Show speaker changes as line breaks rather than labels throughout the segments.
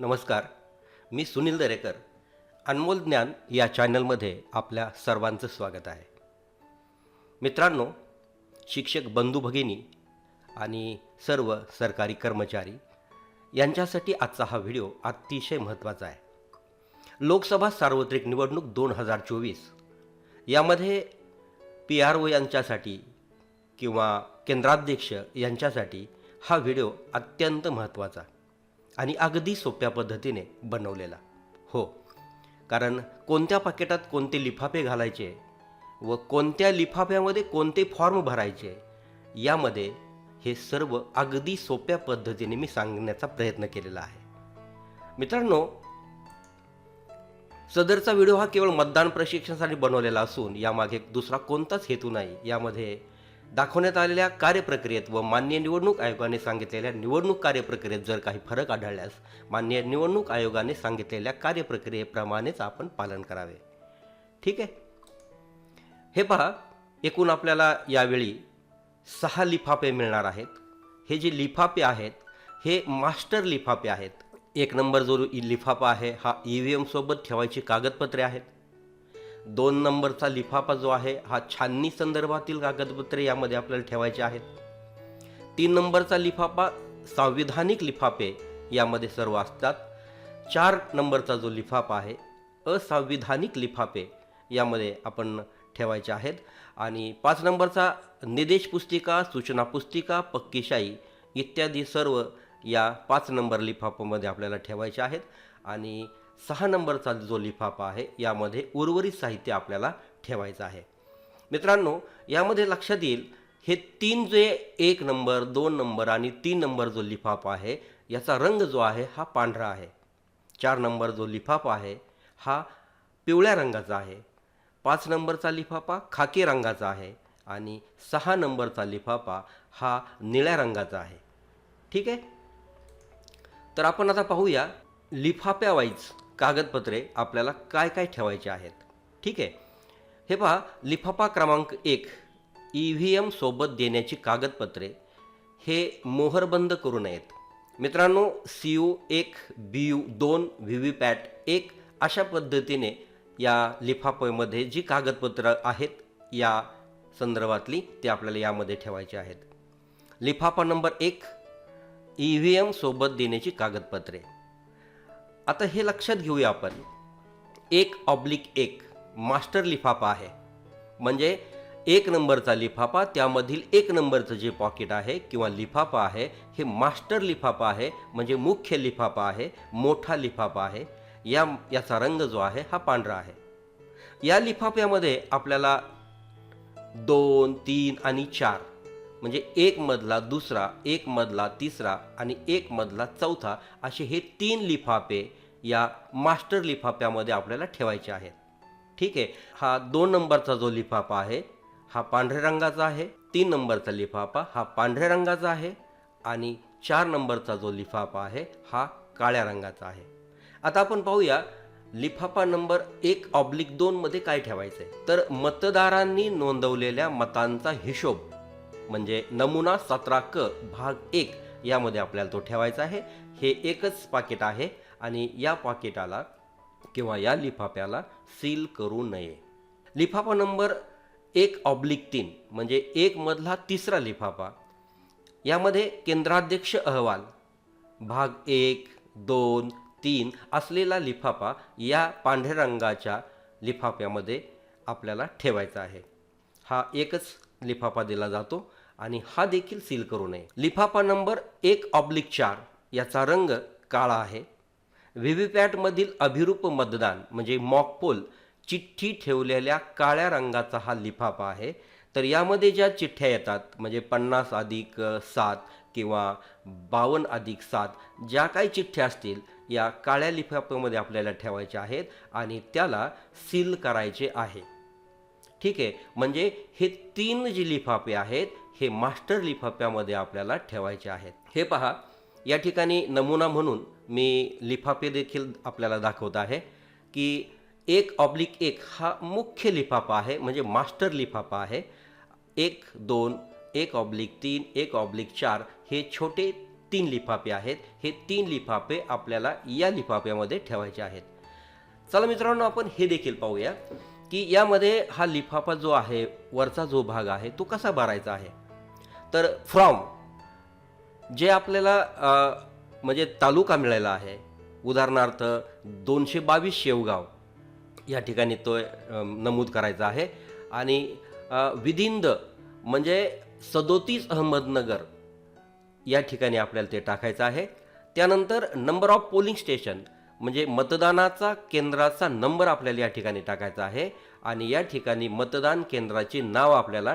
नमस्कार. मी सुनील दरेकर अनमोल ज्ञान या चॅनलमध्ये आपल्या सर्वांचं स्वागत आहे. मित्रांनो शिक्षक बंधू भगिनी आणि सर्व सरकारी कर्मचारी यांच्यासाठी आजचा हा व्हिडिओ अतिशय महत्त्वाचा आहे. लोकसभा सार्वत्रिक निवडणूक दोन हजार चोवीस यामध्ये पी आर ओ यांच्यासाठी किंवा केंद्राध्यक्ष यांच्यासाठी हा व्हिडिओ अत्यंत महत्त्वाचा आणि अगदी सोप्या पद्धतीने बनवलेला. हो कारण कोणत्या पाकिटात कोणते लिफाफे घालायचे व कोणत्या लिफाफ्यामध्ये कोणते फॉर्म भरायचे यामध्ये हे सर्व अगदी सोप्या पद्धतीने मी सांगण्याचा प्रयत्न केलेला आहे. मित्रांनो सदरचा व्हिडिओ हा केवळ मतदान प्रशिक्षणासाठी बनवलेला असून यामागे दुसरा कोणताच हेतू नाही. यामध्ये दाखवण्यात आलेल्या कार्यप्रक्रियेत व मान्य निवडणूक आयोगाने सांगितलेल्या निवडणूक कार्यप्रक्रियेत जर काही फरक आढळल्यास मान्य निवडणूक आयोगाने सांगितलेल्या कार्यप्रक्रियेप्रमाणेच आपण पालन करावे. ठीक आहे? हे पहा एकूण आपल्याला यावेळी सहा लिफाफे मिळणार आहेत. हे जे लिफाफे आहेत हे मास्टर लिफाफे आहेत. एक नंबर जो लिफाफा आहे हा ई व्ही एमसोबत ठेवायची कागदपत्रे आहेत. दोन नंबरचा लिफाफा जो आहे हा छाननी संदर्भातील कागदपत्रे यामध्ये आपल्याला ठेवायचे आहेत. तीन नंबरचा लिफाफा संविधानिक लिफाफे यामध्ये सर्व असतात. चार नंबरचा जो लिफाफा आहे असंविधानिक लिफाफे यामध्ये आपण ठेवायचे आहेत. आणि पाच नंबरचा निदेश पुस्तिका सूचना पुस्तिका पक्कीशाही इत्यादी सर्व या पाच नंबर लिफाफामध्ये आपल्याला ठेवायचे आहेत. आणि सहा नंबरचा जो लिफाफा आहे यामध्ये उर्वरित साहित्य आपल्याला ठेवायचं आहे. मित्रांनो यामध्ये लक्षात येईल हे तीन जे एक नंबर दोन नंबर आणि तीन नंबर जो लिफाफा आहे याचा रंग जो आहे हा पांढरा आहे. चार नंबर जो लिफाफा आहे हा पिवळ्या रंगाचा आहे. पाच नंबरचा लिफाफा खाकी रंगाचा आहे आणि सहा नंबरचा लिफाफा हा निळ्या रंगाचा आहे. ठीक आहे? तर आपण आता पाहूया लिफाफ्यावाईज कागदपत्रे आपल्याला काय काय ठेवायचे आहेत? ठीक आहे. हे पहा लिफाफा क्रमांक एक ई व्ही एमसोबत देण्याची कागदपत्रे हे मोहरबंद करू नयेत. मित्रांनो सी यू एक बी यू दोन व्ही व्ही पॅट एक अशा पद्धतीने या लिफाफेमध्ये जी कागदपत्रं आहेत या संदर्भातली ते आपल्याला यामध्ये ठेवायची आहेत. लिफाफा नंबर एक ई व्ही एमसोबत देण्याची कागदपत्रे. आता हे लक्षात घेऊया आपण. एक ऑब्लिक एक मास्टर लिफाफा आहे. म्हणजे एक नंबरचा लिफाफा त्यामधील एक नंबरचं जे पॉकेट आहे किंवा लिफाफा आहे हे मास्टर लिफाफा आहे म्हणजे मुख्य लिफाफा आहे मोठा लिफाफा आहे. या याचा रंग जो आहे हा पांढरा आहे. या लिफाफ्यामध्ये आपल्याला दोन तीन आणि चार म्हणजे एक मधला दुसरा एक मधला तिसरा आणि एक मधला चौथा असे हे तीन लिफाफे या मास्टर लिफाफ्यामध्ये आपल्याला ठेवायचे आहेत. ठीक आहे? हा दोन नंबरचा जो लिफाफा आहे हा पांढऱ्या रंगाचा आहे. तीन नंबरचा लिफाफा हा पांढऱ्या रंगाचा आहे आणि चार नंबरचा जो लिफाफा आहे हा काळ्या रंगाचा आहे. आता आपण पाहूया लिफाफा नंबर एक ऑब्लिक दोनमध्ये काय ठेवायचं आहे तर मतदारांनी नोंदवलेल्या मतांचा हिशोब म्हणजे नमुना सतरा क भाग एक यामध्ये आपल्याला तो ठेवायचा आहे. हे एकच पाकिट आहे आणि या पाकिटाला किंवा या लिफाफ्याला सील करू नये. लिफाफा नंबर एक ऑब्लिक तीन म्हणजे एक मधला तिसरा लिफाफा. यामध्ये केंद्राध्यक्ष अहवाल भाग एक दोन तीन असलेला लिफाफा या पांढऱ्या रंगाच्या लिफाफ्यामध्ये आपल्याला ठेवायचा आहे. हा एकच लिफाफा दिला जातो. आणि हा देखील सील करू नये. लिफाफा नंबर एक ऑब्लिक चार याचा रंग काळा आहे. व्ही व्ही पॅटमधील अभिरूप मतदान म्हणजे मॉकपोल चिठ्ठी ठेवलेल्या काळ्या रंगाचा हा लिफाफा आहे. तर यामध्ये ज्या चिठ्ठ्या येतात म्हणजे पन्नास अधिक सात किंवा बावन्न अधिक सात ज्या काही चिठ्ठ्या असतील या काळ्या लिफाफ्यामध्ये आपल्याला ठेवायच्या आहेत आणि त्याला सील करायचे आहे. ठीक आहे? म्हणजे हे तीन जे लिफाफे आहेत हे मास्टर लिफाफ्यामध्ये आपल्याला ठेवायचे आहेत. हे पहा या ठिकाणी नमुना म्हणून मी लिफाफे देखील आपल्याला दाखवत आहे की एक ऑब्लिक एक हा मुख्य लिफाफा आहे म्हणजे मास्टर लिफाफा आहे. एक दोन एक ऑब्लिक तीन एक ऑब्लिक चार हे छोटे तीन लिफाफे आहेत. हे तीन लिफाफे आपल्याला या लिफाफ्यामध्ये ठेवायचे आहेत. चला मित्रांनो आपण हे देखील पाहूया की यामध्ये हा लिफाफा जो आहे वरचा जो भाग आहे तो कसा भरायचा आहे? तर फ्रॉम जे आपल्याला म्हणजे तालुका मिळाला आहे उदाहरणार्थ दोनशे बावीस शेवगाव या ठिकाणी तो नमूद करायचा आहे. आणि विदिन द म्हणजे सदोतीस अहमदनगर या ठिकाणी आपल्याला ते टाकायचं आहे. त्यानंतर नंबर ऑफ पोलिंग स्टेशन म्हणजे मतदानाचा केंद्राचा नंबर आपल्याला या ठिकाणी टाकायचा आहे. आणि या ठिकाणी मतदान केंद्राचे नाव आपल्याला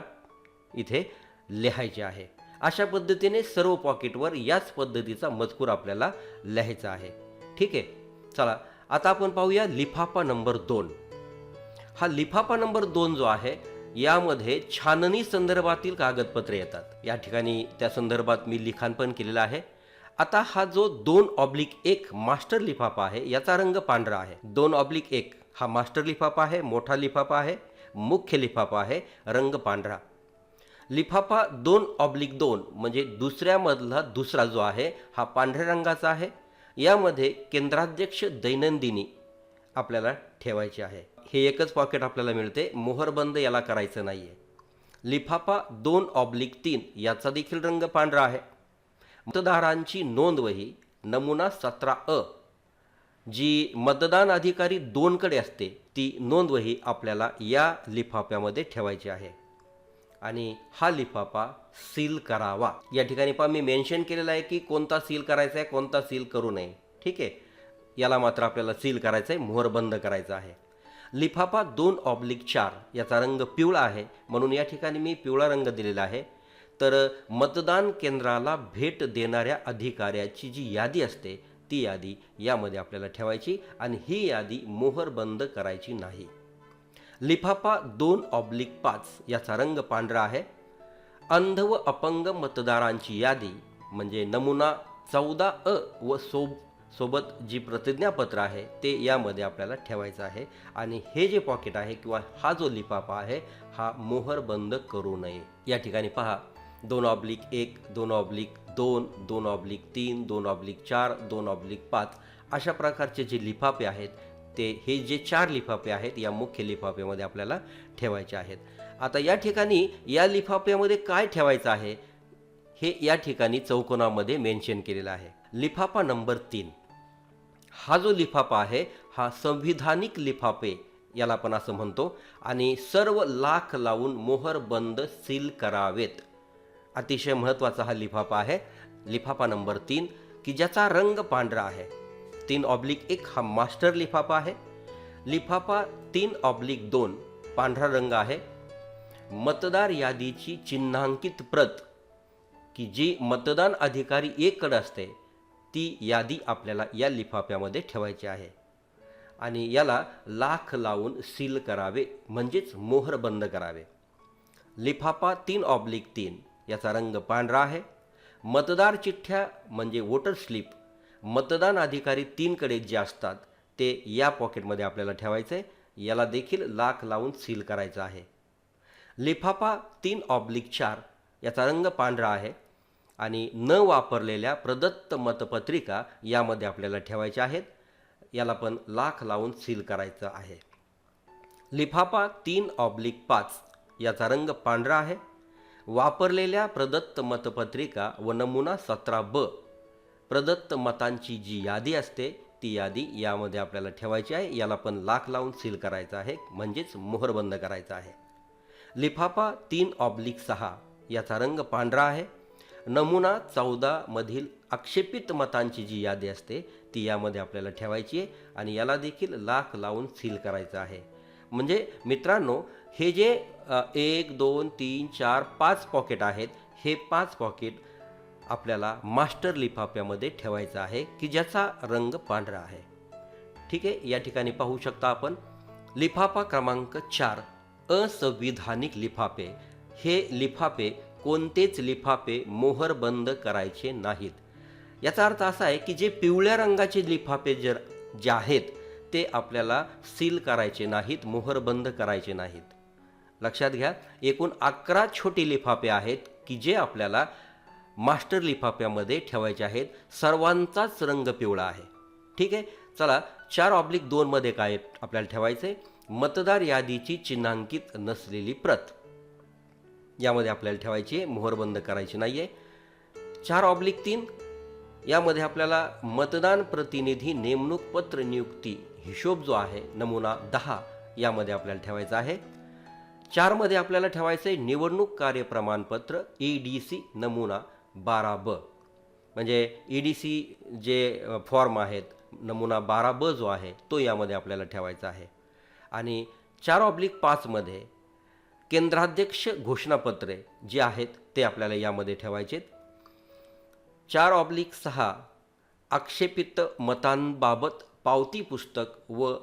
इथे लिहायचे आहे. अशा पद्धतीने सर्व पॉकेटवर याच पद्धतीचा मजकूर आपल्याला लिहायचा आहे. ठीक आहे? चला आता आपण पाहूया लिफाफा नंबर दोन. हा लिफाफा नंबर दोन जो आहे यामध्ये छाननी संदर्भातील कागदपत्रे येतात. या ठिकाणी त्या संदर्भात मी लिखाण पण केलेलं आहे. आता हा जो दोन ऑब्लिक एक मास्टर लिफाफा आहे याचा रंग पांढरा आहे. दोन ऑब्लिक एक हा मास्टर लिफाफा आहे मोठा लिफाफा आहे मुख्य लिफाफा आहे रंग पांढरा. लिफाफा दोन ऑब्लिक दोन म्हणजे दुसऱ्यामधला दुसरा जो आहे हा पांढऱ्या रंगाचा आहे. यामध्ये केंद्राध्यक्ष दैनंदिनी आपल्याला ठेवायचे आहे. हे एकच पॉकेट आपल्याला मिळते. मोहरबंद याला करायचं नाही आहे लिफाफा दोन ऑब्लिक तीन याचा देखील रंग पांढरा आहे. मतदारांची नोंदवही नमुना सतरा अ जी मतदान अधिकारी दोनकडे असते ती नोंदवही आपल्याला या लिफाफ्यामध्ये ठेवायची आहे. आणि हा लिफाफा सील करावा. या ठिकाणी पहा मी मेन्शन केलेलं आहे की कोणता सील करायचा आहे कोणता सील करू नये. ठीक आहे? याला मात्र आपल्याला सील करायचं आहे मोहर बंद करायचा आहे. लिफाफा दोन ऑब्लिक चार याचा रंग पिवळा आहे. म्हणून या ठिकाणी मी पिवळा रंग दिलेला आहे. तर मतदान केंद्राला भेट देणाऱ्या अधिकाऱ्याची जी यादी असते ती यादी यामध्ये आपल्याला ठेवायची आणि ही यादी मोहर बंद करायची नाही. लिफाफा दोन ऑब्लिक पाच याचा रंग पांढरा आहे. अंध व अपंग मतदारांची यादी म्हणजे नमुना चौदा अ व सोब सोबत जी प्रतिज्ञापत्र आहे ते यामध्ये आपल्याला ठेवायचं आहे. आणि हे जे पॉकेट आहे किंवा हा जो लिफाफा आहे हा मोहर बंद करू नये. या ठिकाणी पहा दोन ऑब्लिक एक दोन ऑब्लिक दोन दोन ऑब्लिक तीन दोन ऑब्लिक चार दोन ऑब्लिक पाच अशा प्रकारचे जे लिफाफे आहेत ते हे जे चार लिफाफे आहेत या मुख्य लिफाफ्यामध्ये आपल्याला ठेवायचे आहेत. आता या ठिकाणी या लिफाफ्यामध्ये काय ठेवायचं आहे? हे या ठिकाणी चौकोनामध्ये मेन्शन केलेलं आहे. लिफाफा नंबर तीन. हा जो लिफाफा आहे हा संविधानिक लिफाफे याला आपण असं म्हणतो आणि सर्व लाख लावून मोहर बंद सील करावेत. अतिशय महत्त्वाचा हा लिफाफा आहे. लिफाफा नंबर तीन की ज्याचा रंग पांढरा आहे. तीन ऑब्लिक एक हा मास्टर लिफाफा आहे. लिफाफा तीन ऑब्लिक दोन पांढरा रंग आहे. मतदार यादीची चिन्हांकित प्रत की जी मतदान अधिकारी एककडे असते ती यादी आपल्याला या लिफाफ्यामध्ये ठेवायची आहे. आणि याला लाख लावून सील करावे म्हणजेच मोहर बंद करावे. लिफाफा तीन ऑब्लिक तीन याचा रंग पांढरा आहे. मतदार चिठ्ठ्या म्हणजे वोटर स्लिप मतदान अधिकारी तीनकडे जे असतात ते या पॉकेटमध्ये आपल्याला ठेवायचं आहे याला देखील लाख लावून सील करायचं आहे. लिफाफा तीन ऑब्लिक चार याचा रंग पांढरा आहे आणि न वापरलेल्या प्रदत्त मतपत्रिका यामध्ये आपल्याला ठेवायच्या आहेत. याला पण लाख लावून सील करायचं आहे. लिफाफा तीन ऑब्लिक पाच याचा रंग पांढरा आहे. वापरलेल्या प्रदत्त मतपत्रिका व नमुना सतरा ब प्रदत्त मतांची जी यादी असते ती यादी यामध्ये आपल्याला ठेवायची आहे. याला पण लाख लावून सील करायचं आहे. म्हणजेच मोहर बंद करायचं आहे. लिफाफा तीन ऑब्लिक सहा याचा रंग पांढरा आहे. नमुना चौदा मधील आक्षेपित मतांची जी यादी असते ती यामध्ये आपल्याला ठेवायची आहे आणि याला देखील लाख लावून सील करायचं आहे. म्हणजे मित्रांनो हे जे एक दोन तीन चार पाच पॉकेट आहेत हे पाच पॉकेट आपल्याला मास्टर लिफाफ्यामध्ये ठेवायचं आहे की ज्याचा रंग पांढरा आहे. ठीक आहे? या ठिकाणी पाहू शकता आपण लिफाफा क्रमांक चार असंविधानिक लिफाफे. हे लिफाफे कोणतेच लिफाफे मोहर बंद करायचे नाहीत. याचा अर्थ असा आहे की जे पिवळ्या रंगाचे लिफाफे जर जे आहेत ते आपल्याला सील करायचे नाहीत मोहर बंद करायचे नाहीत. लक्षात घ्या एकूण अकरा छोटे लिफाफे आहेत की जे आपल्याला मास्टर लिफाफ्यामध्ये ठेवायचे आहेत. सर्वांचाच रंग पिवळा आहे. ठीक आहे? चला चार ऑब्लिक दोनमध्ये काय आपल्याला ठेवायचं आहे मतदार यादीची चिन्हांकित नसलेली प्रत. यामध्ये आपल्याला ठेवायची आहे. मोहरबंद करायची नाही आहे चार ऑब्लिक तीन. यामध्ये आपल्याला मतदान प्रतिनिधी नेमणूक पत्र नियुक्ती हिशोब जो आहे नमुना दहा यामध्ये आपल्याला ठेवायचा आहे. चारमध्ये आपल्याला ठेवायचं आहे निवडणूक कार्य प्रमाणपत्र ई डी सी नमुना बारा ब म्हणजे ई डी सी जे फॉर्म आहेत नमुना बारा ब जो आहे तो यामध्ये आपल्याला ठेवायचा आहे. आणि चार ऑब्लिक पाचमध्ये केंद्राध्यक्ष घोषणापत्रे जे आहेत ते आपल्याला यामध्ये ठेवायचे आहेत. चार ऑब्लिक सहा आक्षेपित मतांबाबत पावती पुस्तक व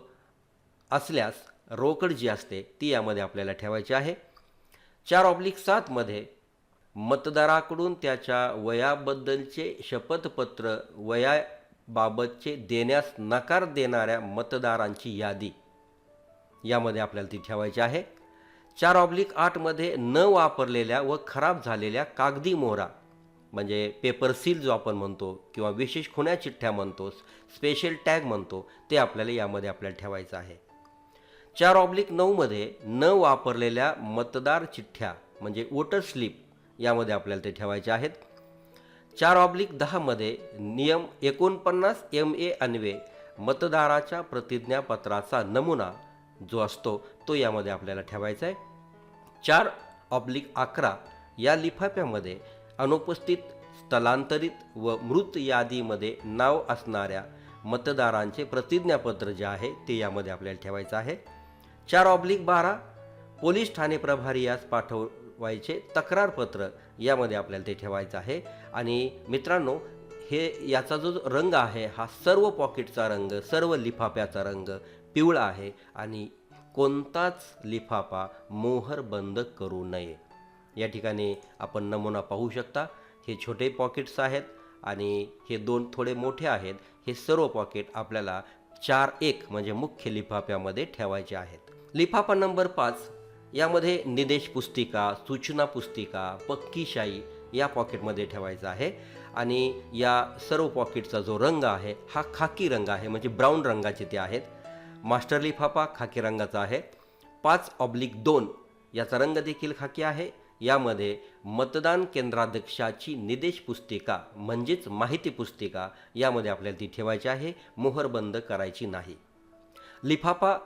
असल्यास रोकड जी असते ती यामध्ये आपल्याला ठेवायची आहे. चार ऑब्लिक सातमध्ये मतदाराकडून त्याच्या वयाबद्दलचे शपथपत्र वयाबाबतचे देण्यास नकार देणाऱ्या मतदारांची यादी. यामध्ये आपल्याला ती ठेवायची आहे. चार ऑब्लिक आठमध्ये न वापरलेल्या व खराब झालेल्या कागदी मोहरा म्हणजे पेपर सील जो आपण म्हणतो किंवा विशेष खुण्या चिठ्ठ्या म्हणतो स्पेशल टॅग म्हणतो ते आपल्याला यामध्ये आपल्याला ठेवायचं आहे. चार ऑब्लिक नऊमध्ये न वापरलेल्या मतदार चिठ्ठ्या म्हणजे वोटर स्लिप यामध्ये आपल्याला ते ठेवायचे आहेत. चार ऑब्लिक दहामध्ये नियम एकोणपन्नास एम ए अन्वे मतदाराच्या प्रतिज्ञापत्राचा नमुना जो असतो तो यामध्ये आपल्याला ठेवायचा आहे. चार ऑब्लिक अकरा या लिफाफ्यामध्ये अनुपस्थित स्थलांतरित व मृत यादीमध्ये नाव असणाऱ्या मतदारांचे प्रतिज्ञापत्र जे आहे ते यामध्ये आपल्याला ठेवायचं आहे. चार ऑब्लिक बारा पोलीस ठाणे प्रभारी यास पाठव व्हायचे तक्रारपत्र यामध्ये आपल्याला ते ठेवायचं आहे. आणि मित्रांनो हे याचा जो रंग आहे हा सर्व पॉकेटचा रंग सर्व लिफाफ्याचा रंग पिवळा आहे. आणि कोणताच लिफाफा मोहर बंद करू नये. या ठिकाणी आपण नमुना पाहू शकता. हे छोटे पॉकेट्स आहेत आणि हे दोन थोडे मोठे आहेत. हे सर्व पॉकेट आपल्याला चार एक म्हणजे मुख्य लिफाफ्यामध्ये ठेवायचे आहेत. लिफाफा नंबर पाच यामध्ये निदेश पुस्तिका सूचना पुस्तिका पक्कीशाई या पॉकेटमध्ये ठेवायचा आहे. आणि या सर्व पॉकेटचा जो रंग आहे हा खाकी रंग आहे म्हणजे ब्राऊन रंगाचे ते आहेत. मास्टर लिफाफा खाकी रंगाचा आहे. पाच ऑब्लिक दोन याचा रंग देखील खाकी आहे. यामध्ये मतदान केंद्राध्यक्षाची निदेश पुस्तिका म्हणजेच माहिती पुस्तिका यामध्ये आपल्याला ती ठेवायची आहे. मोहरबंद करायची नाही. लिफाफा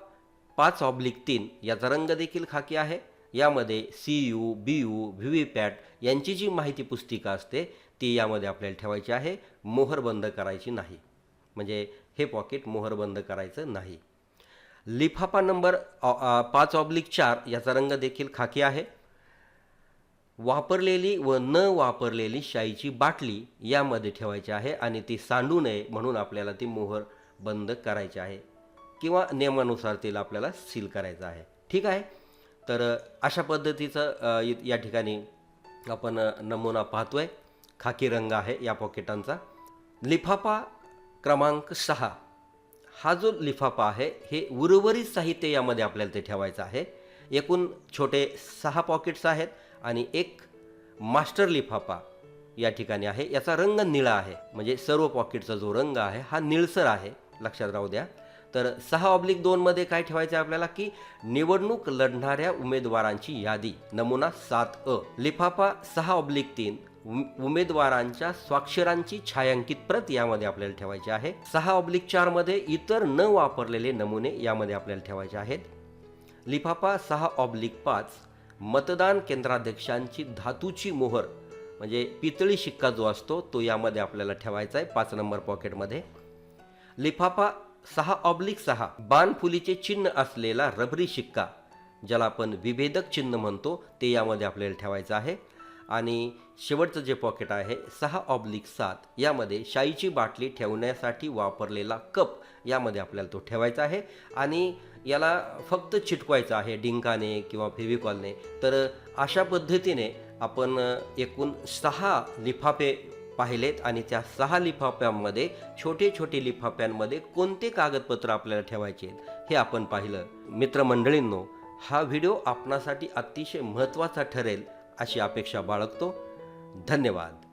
पाच ऑब्लिक तीन याचा रंग देखील खाकी आहे. यामध्ये C U B U V V PAT यांची जी माहिती पुस्तिका असते ती यामध्ये आपल्याला ठेवायची आहे. मोहर बंद करायची नाही. म्हणजे हे पॉकेट मोहर बंद करायचं नाही. लिफाफा नंबर पाच ऑब्लिक चार याचा रंग देखील खाकी आहे. वापरलेली व न वापरलेली शाईची बाटली यामध्ये ठेवायची आहे आणि ती सांडू नये म्हणून आपल्याला ती मोहर बंद करायची आहे. किंवा नियमानुसार तेल आपल्याला सील करायचं आहे. ठीक आहे? तर अशा पद्धतीचं या ठिकाणी आपण नमुना पाहतो आहे खाकी रंग आहे या पॉकेटांचा लिफाफा क्रमांक सहा. हा जो लिफाफा आहे हे उर्वरित साहित्य यामध्ये आपल्याला ते ठेवायचं आहे. एकूण छोटे सहा पॉकेट्स आहेत आणि एक मास्टर लिफाफा या ठिकाणी आहे. याचा रंग निळा आहे. म्हणजे सर्व पॉकेटचा जो रंग आहे हा निळसर आहे. लक्षात राहू द्या. तर सहा ऑब्लिक दोनमध्ये काय ठेवायचं आहे आपल्याला की निवडणूक लढणाऱ्या उमेदवारांची यादी. नमुना सात अ. लिफाफा सहा ऑब्लिक तीन. उमेदवारांच्या स्वाक्षरांची छायांकित प्रत यामध्ये आपल्याला ठेवायची आहे. सहा ऑब्लिक चारमध्ये इतर न वापरलेले नमुने यामध्ये आपल्याला ठेवायचे आहेत. लिफाफा सहा ऑब्लिक पाच. मतदान केंद्राध्यक्षांची धातूची मोहर म्हणजे पितळी शिक्का जो असतो तो यामध्ये आपल्याला ठेवायचा आहे पाच नंबर पॉकेटमध्ये लिफाफा सहा ऑब्लिक सहा. बाणफुलीचे चिन्ह असलेला रबरी शिक्का ज्याला आपण विभेदक चिन्ह म्हणतो ते यामध्ये आपल्याला ठेवायचं आहे. आणि शेवटचं जे पॉकेट आहे सहा ऑब्लिक सात यामध्ये शाईची बाटली ठेवण्यासाठी वापरलेला कप यामध्ये आपल्याला तो ठेवायचा आहे. आणि याला फक्त चिटकवायचं आहे डिंकाने किंवा फेविकॉलने. तर अशा पद्धतीने आपण एकूण सहा लिफाफे पाहिलेत आणि त्या सहा लिफाफ्यांमध्ये छोटे छोटे लिफाफ्यांमध्ये कोणते कागदपत्र आपल्याला ठेवायचे आहेत हे आपण पाहिलं. मित्रमंडळींनो हा व्हिडिओ आपणासाठी अतिशय महत्त्वाचा ठरेल अशी अपेक्षा बाळगतो. धन्यवाद.